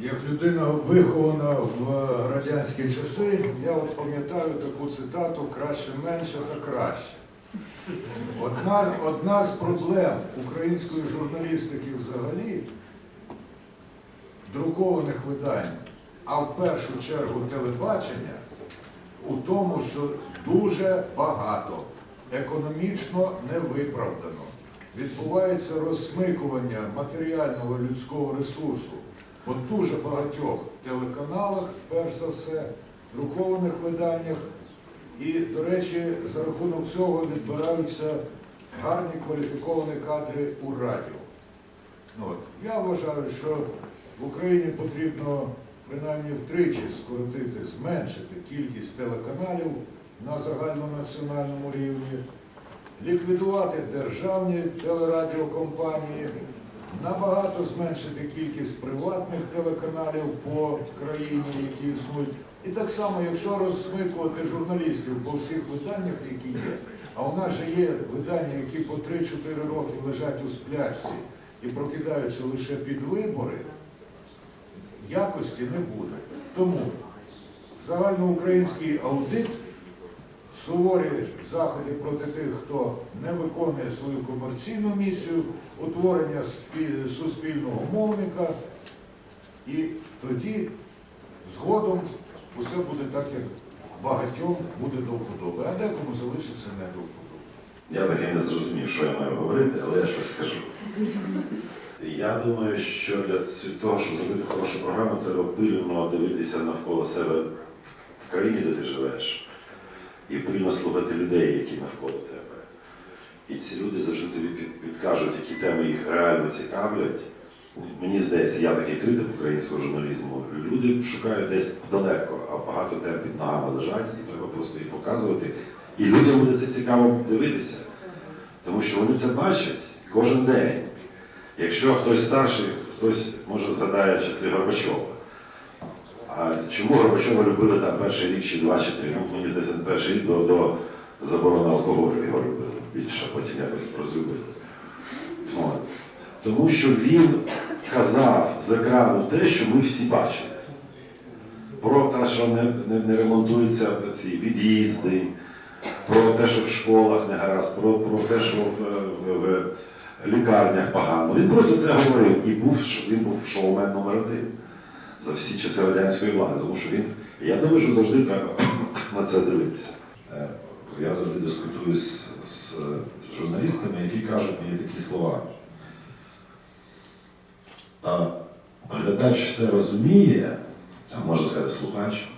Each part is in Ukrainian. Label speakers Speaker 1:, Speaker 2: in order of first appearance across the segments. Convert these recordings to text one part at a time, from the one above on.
Speaker 1: Як людина вихована в радянські часи, я от пам'ятаю таку цитату краще менше та краще. Одна, одна з проблем української журналістики взагалі друкованих видань, а в першу чергу телебачення, у тому, що дуже багато економічно невиправдано відбувається розсмикування матеріального людського ресурсу по дуже багатьох телеканалах, перш за все, друкованих виданнях. І, до речі, за рахунок цього відбираються гарні кваліфіковані кадри у радіо. Ну, От. Я вважаю, що в Україні потрібно принаймні втричі скоротити, зменшити кількість телеканалів на загальнонаціональному рівні, ліквідувати державні телерадіокомпанії, набагато зменшити кількість приватних телеканалів по країні, які існують. І так само, якщо розсмикувати журналістів по всіх виданнях, які є, а у нас же є видання, які по 3-4 роки лежать у сплячці і прокидаються лише під вибори, якості не буде. Тому загальноукраїнський аудит, суворі заходи проти тих, хто не виконує свою комерційну місію, утворення суспільного мовника, і тоді згодом усе буде так, як багатьом буде до вподоби, а декому залишиться не до вподоби.
Speaker 2: Я так не зрозумів, що я маю говорити, але я щось скажу. Я думаю, що для того, щоб зробити хорошу програму, треба пильно дивитися навколо себе в країні, де ти живеш, і пильно слухати людей, які навколо тебе. І ці люди завжди тобі підкажуть, які теми їх реально цікавлять. Мені здається, я такий критик українського журналізму. Люди шукають десь далеко, а багато тем під ногами лежать, і треба просто їх показувати. І людям буде це цікаво дивитися, тому що вони це бачать кожен день. Якщо хтось старший, хтось може згадає часи Горбачова. А чому Горбачова любили там перший рік чи два, чи три? Ну, мені здається, перший рік до, до заборони алкоголю його любили більше, а потім якось розлюбили. От. Тому що він казав з екрану те, що ми всі бачили. Про те, що не, не, не ремонтуються ці від'їзди, про те, що в школах не гаразд, про, про те, що в, в, в лікарнях погано. Він просто це говорив і був, він був шоумен номер один за всі часи радянської влади. Тому що він, я думаю, що завжди треба на це дивитися. Е, Я завжди дискутую з, з журналістами, які кажуть мені такі слова. А глядач все розуміє, а можна сказати слухач,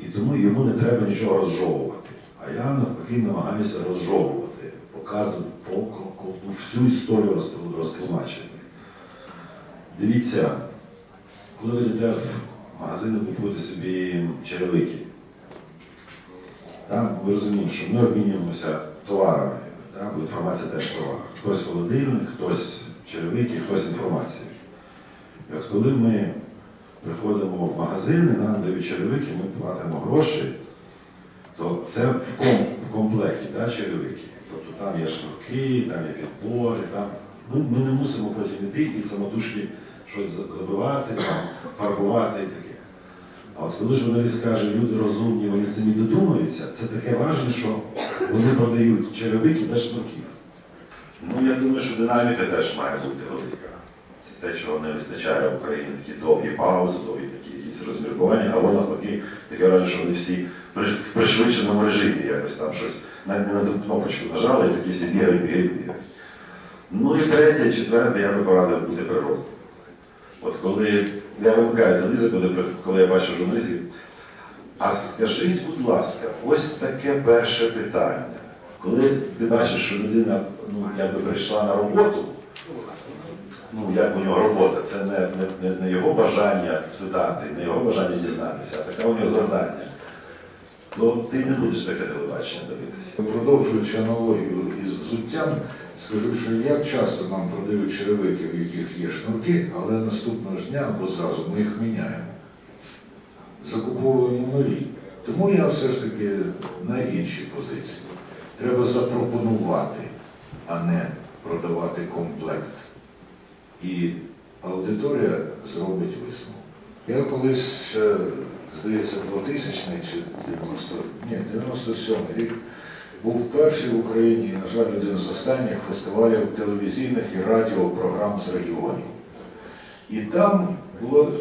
Speaker 2: і тому йому не треба нічого розжовувати. А я навпаки намагаюся розжовувати, показувати по, по, по- всю історію роз- розтлумачити. Дивіться, коли ви йдете в магазин купуєте собі черевики, там ми розуміємо, що ми обмінюємося товарами, так, бо інформація теж товар. Хтось холодильник, хтось черевики, хтось інформація. І от коли ми приходимо в магазини, нам дають черевики, ми платимо гроші, то це в, ком, в комплекті да, черевики. Тобто там є шнурки, там є підбори, там ми, ми не мусимо потім йти і самотужки щось забивати, фарбувати і таке. А от коли журналіст каже, люди розумні, вони самі додумаються, це таке враження, що вони продають черевики без шнурків. Ну, я думаю, що динаміка теж має бути велика. Це те, чого не вистачає в Україні, такі довгі паузи, довгі такі якісь розміркування, або навпаки, таке враження, що вони всі в пришвидшеному режимі якось там щось навіть не на ту кнопочку нажали, і такі всі бігають, бігають, бігають. Ну і третє, четверте, я би порадив бути природним. Коли я вимикаю телевізор, коли, я бачу журналістів, а скажіть, будь ласка, ось таке перше питання. Коли ти бачиш, що людина ну, якби прийшла на роботу, ну як у нього робота, це не, не, не його бажання спитати, не його бажання дізнатися, а таке у нього завдання, то ти не будеш таке телебачення дивитися.
Speaker 1: Продовжуючи аналогію із взуттям, скажу, що як часто нам продають черевики, в яких є шнурки, але наступного ж дня або зразу ми їх міняємо. Закуповуємо нові. Тому я все ж таки на іншій позиції. Треба запропонувати, а не продавати комплект. І аудиторія зробить висновок. Я колись ще, здається, 2000 чи 90, ні, 97 рік був перший в Україні, на жаль, один з останніх фестивалів телевізійних і радіопрограм з регіонів. І там було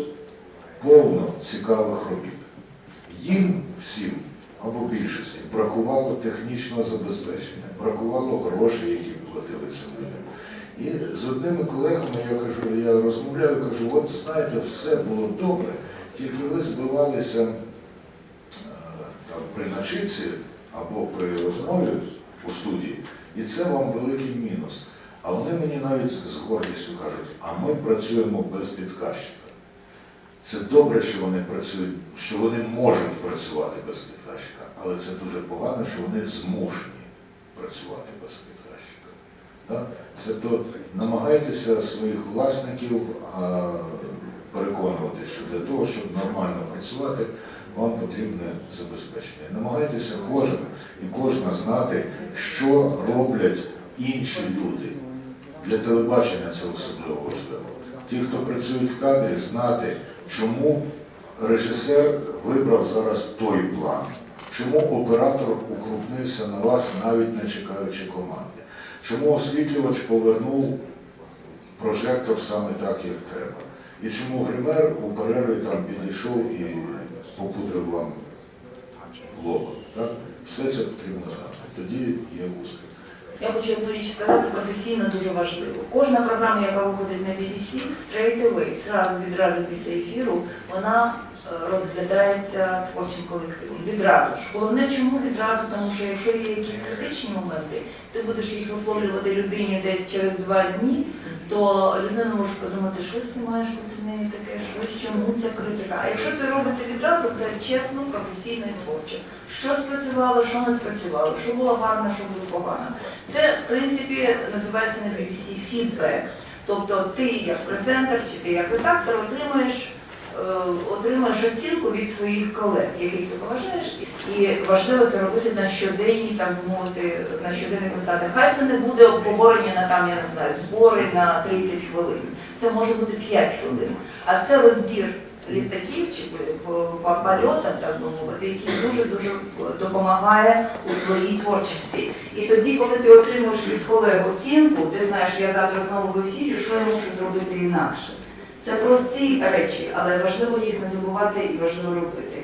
Speaker 1: повно цікавих робіт. Їм всім або більшості бракувало технічного забезпечення, бракувало грошей, які платили цим людям. І з одними колегами я кажу, я розмовляю, кажу, от знаєте, все було добре, тільки ви збивалися е, там, при начитці або при розмові у студії, і це вам великий мінус. А вони мені навіть з гордістю кажуть, а ми працюємо без підказчика. Це добре, що вони працюють, що вони можуть працювати без підказчика, але це дуже погано, що вони змушені працювати без підказчика. Так? Це то намагайтеся своїх власників а, переконувати, що для того, щоб нормально працювати, вам потрібне забезпечення. Намагайтеся кожен і кожна знати, що роблять інші люди. Для телебачення це особливо важливо. Ті, хто працюють в кадрі, знати, чому режисер вибрав зараз той план, чому оператор укрупнився на вас, навіть не чекаючи команди, чому освітлювач повернув прожектор саме так, як треба. І чому гример у перерві там підійшов і попудрив вам лоба. Так? Все це потрібно знати. Тоді є успіх.
Speaker 3: Я хочу одну річ сказати, професійно дуже важливо. Кожна програма, яка виходить на BBC, straight away, зразу відразу після ефіру, вона е, розглядається творчим колективом. Відразу ж. Головне, чому відразу? Тому що якщо є якісь критичні моменти, ти будеш їх висловлювати людині десь через два дні, то людина може подумати, щось ти маєш бути неї таке, щось, чому ця критика. А якщо це робиться відразу, це чесно, професійно і творче. Що спрацювало, що не спрацювало, що було гарно, що було погано. Це, в принципі, називається на BBC фідбек. Тобто ти як презентер чи ти як редактор отримуєш, е, отримуєш оцінку від своїх колег, яких ти поважаєш. І важливо це робити на щоденній, так мовити, на щоденних засадах. Хай це не буде обговорення на там, я не знаю, збори на 30 хвилин. Це може бути 5 хвилин. А це розбір літаків чи по, по польотам, так би мовити, який дуже-дуже допомагає у твоїй творчості. І тоді, коли ти отримуєш від колег оцінку, ти знаєш, я завтра знову в ефірі, що я можу зробити інакше. Це прості речі, але важливо їх не забувати і важливо робити.